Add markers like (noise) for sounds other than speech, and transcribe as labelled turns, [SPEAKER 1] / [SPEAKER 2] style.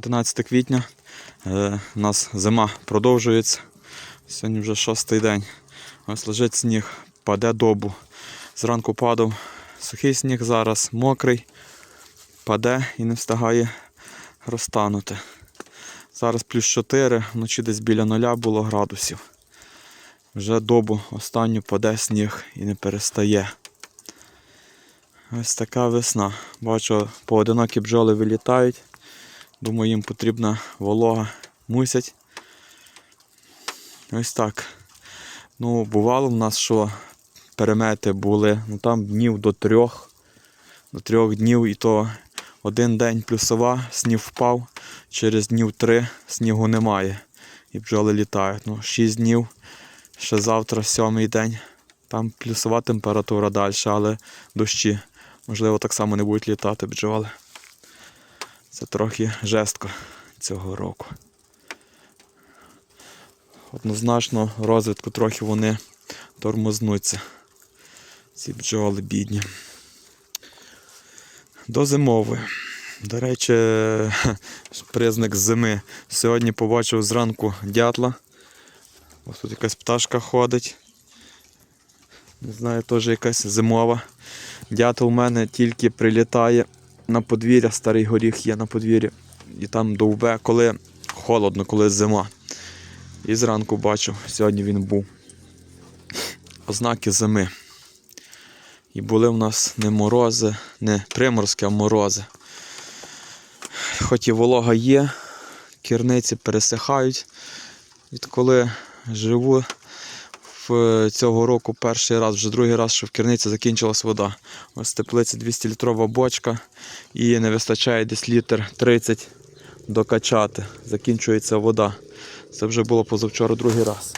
[SPEAKER 1] 11 квітня. Е, У нас зима продовжується. Сьогодні вже шостий день. Ось лежить сніг, паде добу. Зранку падав сухий сніг, зараз мокрий, паде і не встигає розтанути. Зараз плюс 4, вночі десь біля нуля було градусів. Вже добу останню паде сніг і не перестає. Ось така весна. Бачу, поодинокі бджоли вилітають. Думаю, їм потрібна волога. Мусять. Ось так. Ну, бувало в нас, що перемети були, ну там днів до трьох, до трьох днів, і то один день плюсова, сніг впав, через днів три снігу немає. І бджоли літають. Ну, шість днів, ще завтра, сьомий день. Там плюсова температура далі, але дощі. Можливо, так само не будуть літати бджоли. Це трохи жестко цього року. Однозначно, розвитку трохи вони тормознуться. Ці бджоли бідні. До зимової. До речі, (laughs) признак зими. Сьогодні побачив зранку дятла. Ось тут якась пташка ходить. Не знаю, теж якась зимова. Дятел у мене тільки прилітає на подвір'я, старий горіх є на подвір'ї. І там довбе, коли холодно, коли зима. І зранку бачу, сьогодні він був. Ознаки зими. І були в нас не морози, не приморські, а морози. Хоч і волога є, керниці пересихають. Відколи живу цього року перший раз, вже другий раз, що в керниці закінчилась вода. Ось теплиця теплиці 200-літрова бочка і не вистачає десь літр 30 докачати. Закінчується вода. Це вже було позавчора другий раз.